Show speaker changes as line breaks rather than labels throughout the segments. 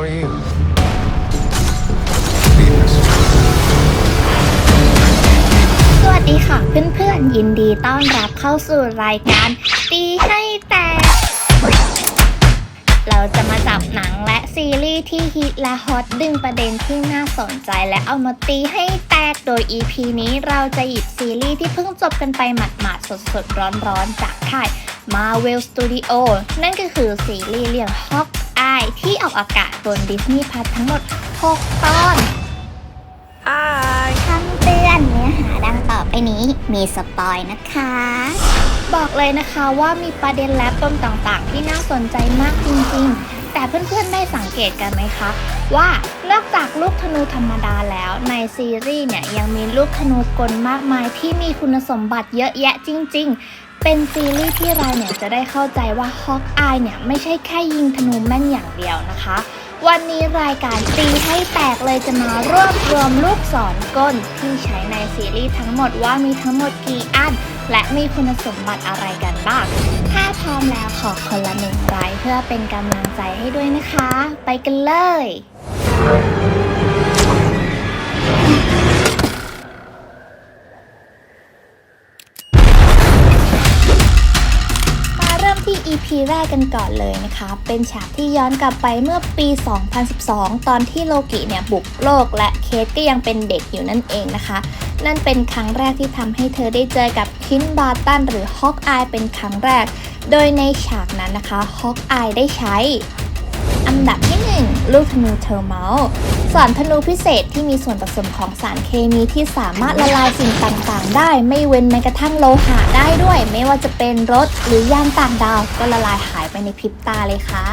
are you? Venus.
สวัสดีค่ะเพื่อนๆ ยินดีต้อนรับเข้าสู่รายการ ตีให้แตก เราจะมาจับหนังและซีรีส์ที่ฮิตและฮอตดึงประเด็นที่น่าสนใจและเอามาตีให้แตก โดย EP นี้เราจะหยิบซีรีส์ที่เพิ่งจบกันไปหมาดๆ สดๆ ร้อนๆ จากค่าย Marvel Studio นั่นก็คือซีรีส์เรื่อง Hawkeye ที่ออกอากาศบน Disney Plus ทั้งหมด 6 ตอนคำเตือนเนื้อหาดังต่อไปนี้มีสปอยนะคะ บอกเลยนะคะว่ามีประเด็นและปมต่างๆ ที่น่าสนใจมากจริงๆ แต่เพื่อนๆได้สังเกตกันไหมคะ ว่านอกจากลูกธนูธรรมดาแล้วในซีรีส์เนี่ยยังมีลูกธนูกลมากมายที่มีคุณสมบัติเยอะแยะจริง ๆ เป็นซีรีส์ที่เราเนี่ยจะได้เข้าใจว่าฮอกอายเนี่ยไม่ใช่แค่ยิงธนูแม่นอย่างเดียวนะคะ วันนี้รายการตีให้แตกเลยจะมารวบรวมลูกศรก้นที่ใช้ในซีรีส์ทั้งหมดว่ามีทั้งหมดกี่อัน และมีคุณสมบัติอะไรกันบ้าง ถ้าพร้อมแล้วขอคนละหนึ่งรายเพื่อเป็นกำลังใจให้ด้วยนะคะ ไปกันเลย EP แรกกันก่อนเลยนะคะ เป็นฉากที่ย้อนกลับไปเมื่อปี 2012 ตอนที่โลกิเนี่ยบุกโลกและเคสก็ยังเป็นเด็กอยู่นั่นเองนะคะ นั่นเป็นครั้งแรกที่ทำให้เธอได้เจอกับคินบาร์ตันหรือฮอกอายเป็นครั้งแรก โดยในฉากนั้นนะคะฮอกอายได้ใช้ อันดับที่ 1 ลูกธนูเทอร์มัลสารธนูพิเศษที่มีส่วนผสมของสารเคมีที่สามารถละลายสิ่งต่างๆ ได้ ไม่เว้นแม้กระทั่งโลหะได้ด้วย ไม่ว่าจะเป็นรถหรือยานต่างดาว ก็ละลายหายไปในพริบตาเลยค่ะ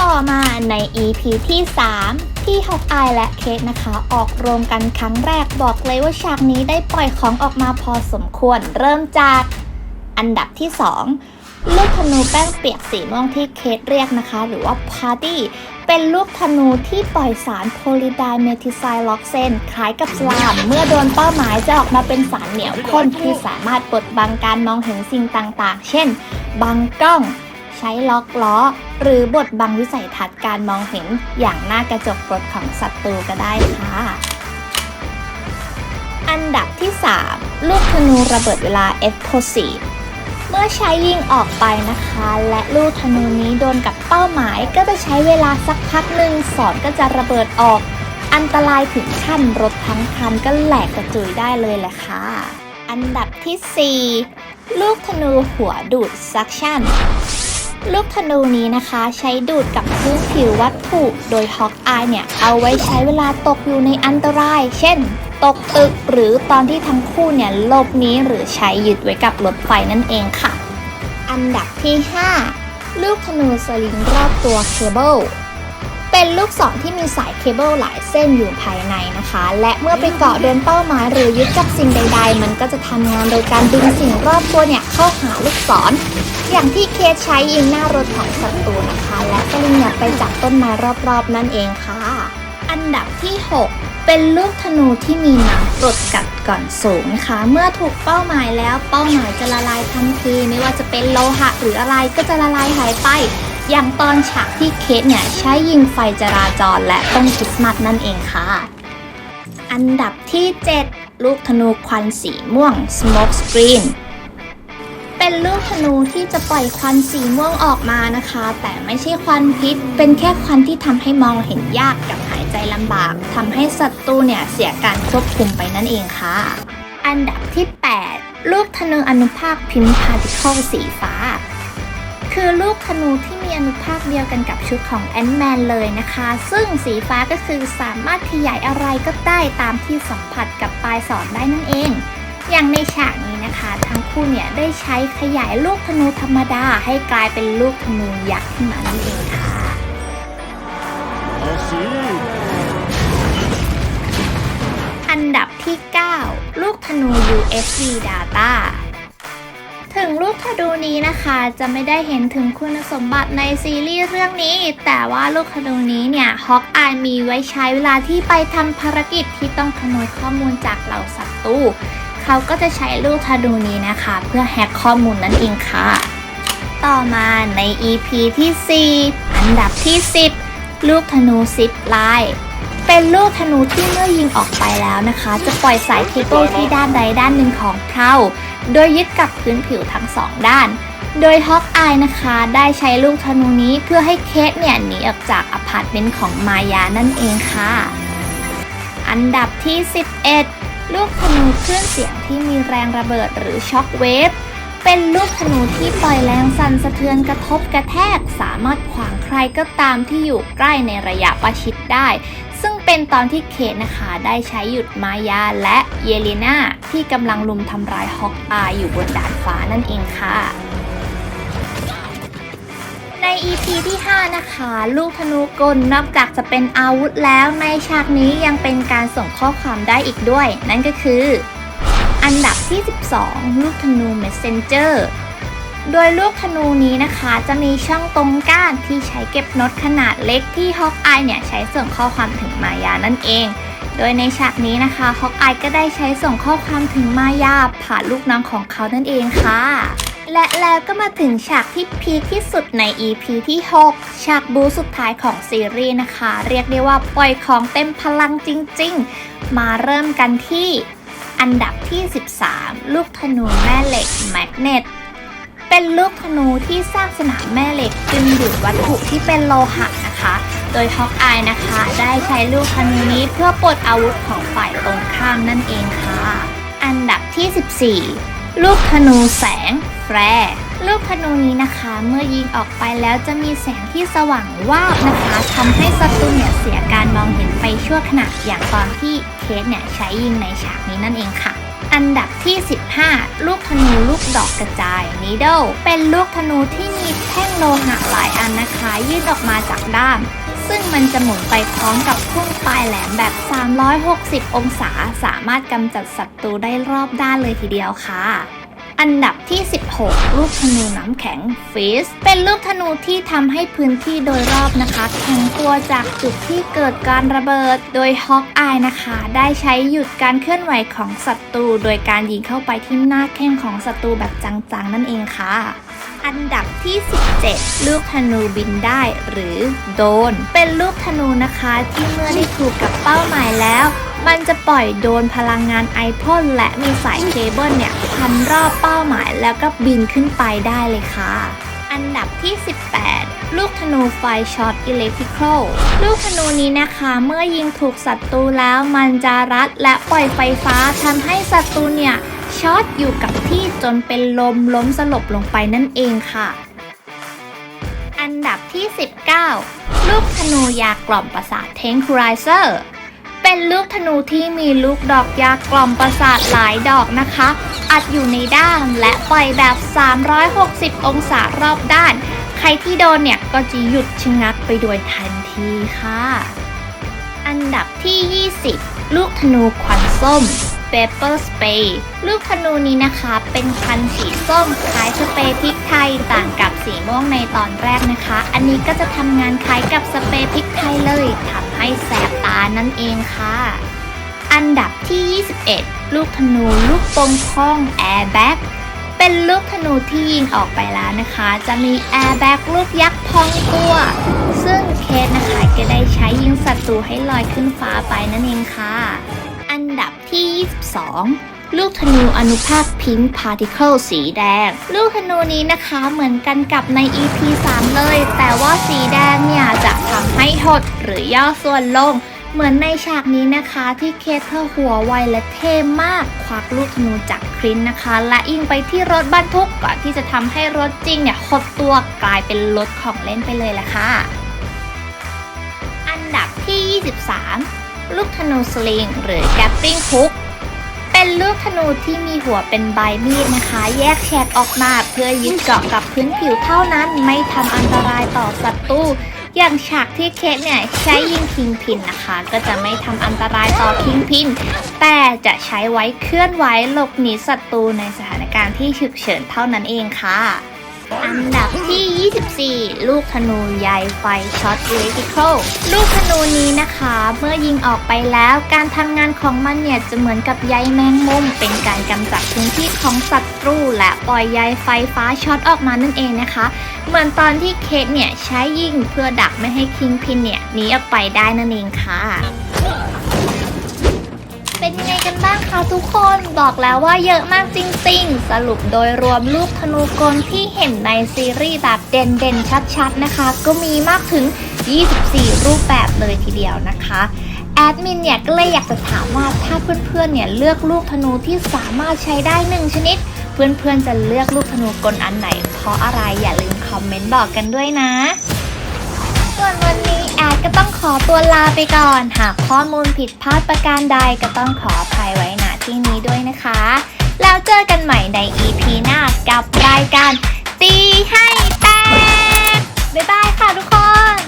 ต่อมาใน EP ที่ 3ที่ฮอกอายและเคทนะคะ ออกโรงกันครั้งแรกบอกเลยว่าฉากนี้ได้ปล่อยของออกมาพอสมควร เริ่มจากอันดับที่ 2 ลูกธนูแป้งเปียกสีม่วงที่เคทเรียกนะคะ หรือว่าพาร์ตี้เป็นลูกธนูที่ปล่อยสารโพลิไดเมทิไซล็อกเซนคล้ายกับสลาม เมื่อโดนเป้าหมายจะออกมาเป็นสารเหนียวข้นที่สามารถบดบังการมองเห็นสิ่งต่างๆ เช่น บังกล้อง ใช้ล็อกล้อ หรือบดบังวิสัยทัศน์การมองเห็นอย่างหน้ากระจกรถของศัตรูก็ได้ค่ะ อันดับที่ 3 ลูกธนูระเบิดเวลา e x p l o s i v e เมื่อใช้ยิงออกไปนะคะ และลูกธนูนี้โดนกับเป้าหมายก็จะใช้เวลาสักพักหนึ่งสอนก็จะระเบิดออก อันตรายถึงขั้นรถทั้งคันก็แหลกกระจุยได้เลยแหละค่ะ อันดับทีสี่4 ลูกธนูหัวดูดซักชั่น ลูกธนูนี้นะคะใช้ดูดกับพื้นผิววัตถุ โดยฮอกอายเนี่ย เอาไว้ใช้เวลาตกอยู่ในอันตราย เช่น ตกตึกหรือตอนที่ทั้งคู่เนี่ยหลบนี้หรือใช้ยึดไว้กับรถไฟนั่นเองค่ะ อันดับที่ 5 ลูกธนูสลิงรอบตัวเคเบิล เป็นลูกศรที่มีสายเคเบิลหลายเส้นอยู่ภายในนะคะ และเมื่อไปเกาะโดนเป้าหมายหรือยึดกับสิ่งใด ๆ มันก็จะทำงานโดยการดึงสิ่งรอบตัวเนี่ยเข้าหาลูกศร อย่างที่เคใช้ยิงหน้ารถของศัตรูนะคะ และสลิงเนี่ยไปจับต้นไม้รอบๆนั่นเองค่ะ อันดับที่ 6เป็นลูกธนูที่มีหนังกรดกัดก่อนสูงนะคะ เมื่อถูกเป้าหมายแล้วเป้าหมายจะละลายทันที ไม่ว่าจะเป็นโลหะหรืออะไรก็จะละลายหายไป อย่างตอนฉากที่เคสเนี่ยใช้ยิงไฟจราจรและต้นคริสต์มาสนั่นเองค่ะ อันดับที่ 7 ลูกธนูควันสีม่วง smoke screen เป็นลูกธนูที่จะปล่อยควันสีม่วงออกมานะคะ แต่ไม่ใช่ควันพิษ เป็นแค่ควันที่ทำให้มองเห็นยากกับหายใจลำบากทำให้ศัตรูเนี่ยเสียการควบคุมไปนั่นเองค่ะ อันดับที่ 8 ลูกธนูอนุภาคพิมพ์พาร์ติเคิลสีฟ้า คือลูกธนูที่มีอนุภาคเดียวกันกับชุดของแอนด์แมนเลยนะคะ ซึ่งสีฟ้าก็คือสามารถขยายอะไรก็ได้ตามที่สัมผัสกับปลายสอนได้นั่นเอง อย่างในฉากนี้นะคะ ทั้งคู่เนี่ยได้ใช้ขยายลูกธนูธรรมดาให้กลายเป็นลูกธนูยักษ์ขึ้นมานั่นเองค่ะอันดับที่ 9 ลูกธนู USD Data กธนูนี้นะคะจะไม่ได้เห็นถึงคุณสมบัติในซีรีส์เรื่องนี้ แต่ว่าลูกธนูนี้เนี่ยฮอกอายมีไว้ใช้เวลาที่ไปทำภารกิจที่ต้องขโมยข้อมูลจากเหล่าศัตรูเขาก็จะใช้ลูกธนูนี้นะคะ เพื่อแฮกข้อมูลนั่นเองค่ะ ต่อมาใน EP ที่ 4 อันดับที่ 10 ลูกธนูซิปไลน์เป็นลูกธนูที่เมื่อยิงออกไปแล้วนะคะ จะปล่อยสายเคเบิลที่ด้านใดด้านหนึ่งของเพลา โดยยึดกับพื้นผิวทั้งสองด้าน โดยฮอกอายนะคะได้ใช้ลูกธนูนี้เพื่อให้เคสเนี่ยหนีออกจากอพาร์ตเมนต์ของมายานั่นเองค่ะ อันดับที่ 11 ลูกธนูคลื่นเสียงที่มีแรงระเบิดหรือช็อคเวฟเป็นลูกธนูที่ปล่อยแรงสั่นสะเทือนกระทบกระแทก สามารถขวางใครก็ตามที่อยู่ใกล้ในระยะประชิดได้ เป็นตอนที่เคทนะคะได้ใช้หยุดมายาและเยเลนาที่กำลังลุมทำร้ายฮอกอายอยู่บนดาดฟ้านั่นเองค่ะ ใน EP ที่ 5 นะคะ ลูกธนูกลนอกจากจะเป็นอาวุธแล้วในฉากนี้ยังเป็นการส่งข้อความได้อีกด้วย นั่นก็คือ อันดับที่ 12 ลูกธนู Messenger โดยลูกธนูนี้นะคะจะมีช่องตรงก้านที่ใช้เก็บโน้ตขนาดเล็กที่ฮอกอายเนี่ยใช้ส่งข้อความถึงมายานั่นเอง โดยในฉากนี้นะคะฮอกอายก็ได้ใช้ส่งข้อความถึงมายาผ่านลูกน้องของเขานั่นเองค่ะ และแล้วก็มาถึงฉากที่พีคที่สุดใน EP ที่ 6 ฉากบูสุดท้ายของซีรีส์นะคะ เรียกได้ว่าปล่อยของเต็มพลังจริง ๆ มาเริ่มกันที่อันดับที่ 13 ลูกธนูแม่เหล็กแมกเนต เป็นลูกธนูที่สร้างสนามแม่เหล็กดึงดูดวัตถุที่เป็นโลหะนะคะ โดยฮอกอายนะคะ ได้ใช้ลูกธนูนี้เพื่อปลดอาวุธของฝ่ายตรงข้ามนั่นเองค่ะ อันดับที่ 14 ลูกธนูแสงแฟร์ลูกธนูนี้นะคะ เมื่อยิงออกไปแล้วจะมีแสงที่สว่างวาบนะคะทำให้ศัตรูเนี่ยเสียการมองเห็นไปชั่วขณะอย่างตอนที่เคสเนี่ยใช้ยิงในฉากนี้นั่นเองค่ะ อันดับที่ 15 ลูกธนูลูกดอกกระจาย Needle เป็นลูกธนูที่มีแท่งโลหะหลายอันนะคะ ยื่นออกมาจากด้าม ซึ่งมันจะหมุนไปพร้อมกับพุ่งปลายแหลมแบบ 360 องศา สามารถกำจัดศัตรูได้รอบด้านเลยทีเดียวค่ะ อันดับที่ 16 ลูกธนูน้ำแข็งฟิสเป็นลูกธนูที่ทำให้พื้นที่โดยรอบนะคะแข็งตัวจากจุดที่เกิดการระเบิด โดยฮอกอายนะคะ ได้ใช้หยุดการเคลื่อนไหวของศัตรู โดยการยิงเข้าไปที่หน้าแข้งของศัตรูแบบจังๆ นั่นเองค่ะ อันดับที่ 17 ลูกธนูบินได้หรือโดน เป็นลูกธนูนะคะที่เมื่อได้ถูกกับเป้าหมายแล้ว มันจะปล่อยโดนพลังงานไอพ่นและมีสายเคเบิลเนี่ยพันรอบเป้าหมายแล้วก็บินขึ้นไปได้เลยค่ะ อันดับที่ 18 ลูกธนูไฟช็อตอิเล็กทริคอลลูกธนูนี้นะคะ เมื่อยิงถูกศัตรูแล้วมันจะรัดและปล่อยไฟฟ้าทำให้ศัตรูเนี่ยช็อตอยู่กับที่จนเป็นลมล้มสลบลงไปนั่นเองค่ะ อันดับที่ 19 ลูกธนูยากล่อมประสาทเทงคูไรเซอร์ เป็นลูกธนูที่มีลูกดอกยากล่อมประสาทหลายดอกนะคะ อัดอยู่ในด้ามและปล่อยแบบ 360 องศารอบด้าน ใครที่โดนเนี่ยก็จะหยุดชะงักไปโดยทันทีค่ะ อันดับที่ 20 ลูกธนูควันส้ม Pepper Spray ลูกธนูนี้นะคะเป็นควันสีส้มคล้ายสเปรย์พริกไทยต่างกับสีม่วงในตอนแรกนะคะ อันนี้ก็จะทำงานคล้ายกับสเปรย์พริกไทยเลยทำให้แสบตานั่นเองค่ะ อันดับที่ 21 ลูกธนูลูกป่งพอง Airbag เป็นลูกธนูที่ยิงออกไปแล้วนะคะ จะมี Airbag ลูกยักษ์พองตัว ซึ่งเคสนะคะก็ได้ใช้ยิงศัตรูให้ลอยขึ้นฟ้าไปนั่นเองค่ะ อันดับที่ 22ลูกธนูอนุภาคพิงค์พาร์ติเคิลสีแดง ลูกธนูนี้นะคะเหมือนกันกับใน EP 3 เลย แต่ว่าสีแดงเนี่ยจะทำให้หดหรือย่อส่วนลง เหมือนในฉากนี้นะคะที่เคสเธอหัวไวและเท่มาก ควักลูกธนูจากครินนะคะ และยิงไปที่รถบรรทุกก่อนที่จะทำให้รถจริงเนี่ยหดตัวกลายเป็นรถของเล่นไปเลยละค่ะ อันดับที่ 23 ลูกธนูสลิงหรือแกปปิ้งคุกเป็นลูกธนูที่มีหัวเป็นใบมีดนะคะ แยกแฉกออกมาเพื่อยึดเกาะกับพื้นผิวเท่านั้นไม่ทำอันตรายต่อศัตรู อย่างฉากที่เคสเนี่ยใช้ยิงคิงพินนะคะ ก็จะไม่ทำอันตรายต่อคิงพิน แต่จะใช้ไว้เคลื่อนไหวหลบหนีศัตรูในสถานการณ์ที่ฉุกเฉินเท่านั้นเองค่ะ อันดับที่ 24 ลูกธนูใยไฟช็อตเลกิคอลลูกธนูนี้นะคะ เมื่อยิงออกไปแล้วการทำงานของมันเนี่ยจะเหมือนกับใยแมงมุม เป็นการกำจัดพื้นที่ของศัตรู และปล่อยใยไฟฟ้าช็อตออกมานั่นเองนะคะ เหมือนตอนที่เคทเนี่ยใช้ยิงเพื่อดักไม่ให้คิงพินเนี่ยหนีออกไปได้นั่นเองค่ะ เป็นยังไงกันบ้างคะทุกคนบอกแล้วว่าเยอะมากจริงๆ สรุปโดยรวมลูกธนูกลที่เห็นในซีรีส์แบบเด่นๆ ชัดๆนะคะ ก็มีมากถึง 24 รูปแบบเลยทีเดียวนะคะแอดมินเนี่ยก็เลยอยากจะถามว่าถ้าเพื่อนๆเนี่ยเลือกลูกธนูที่สามารถใช้ได้หนึ่งชนิด เพื่อนๆจะเลือกลูกธนูกลอันไหน เพราะอะไรอย่าลืมคอมเมนต์บอกกันด้วยนะ ส่วนวันนี้ ก็ต้องขอตัวลาไปก่อน หากข้อมูลผิดพลาดประการใดก็ต้องขออภัยไว้ณที่นี้ด้วยนะคะ แล้วเจอกันใหม่ใน EP หน้ากับรายการตีให้แตกบ๊ายบายค่ะทุกคน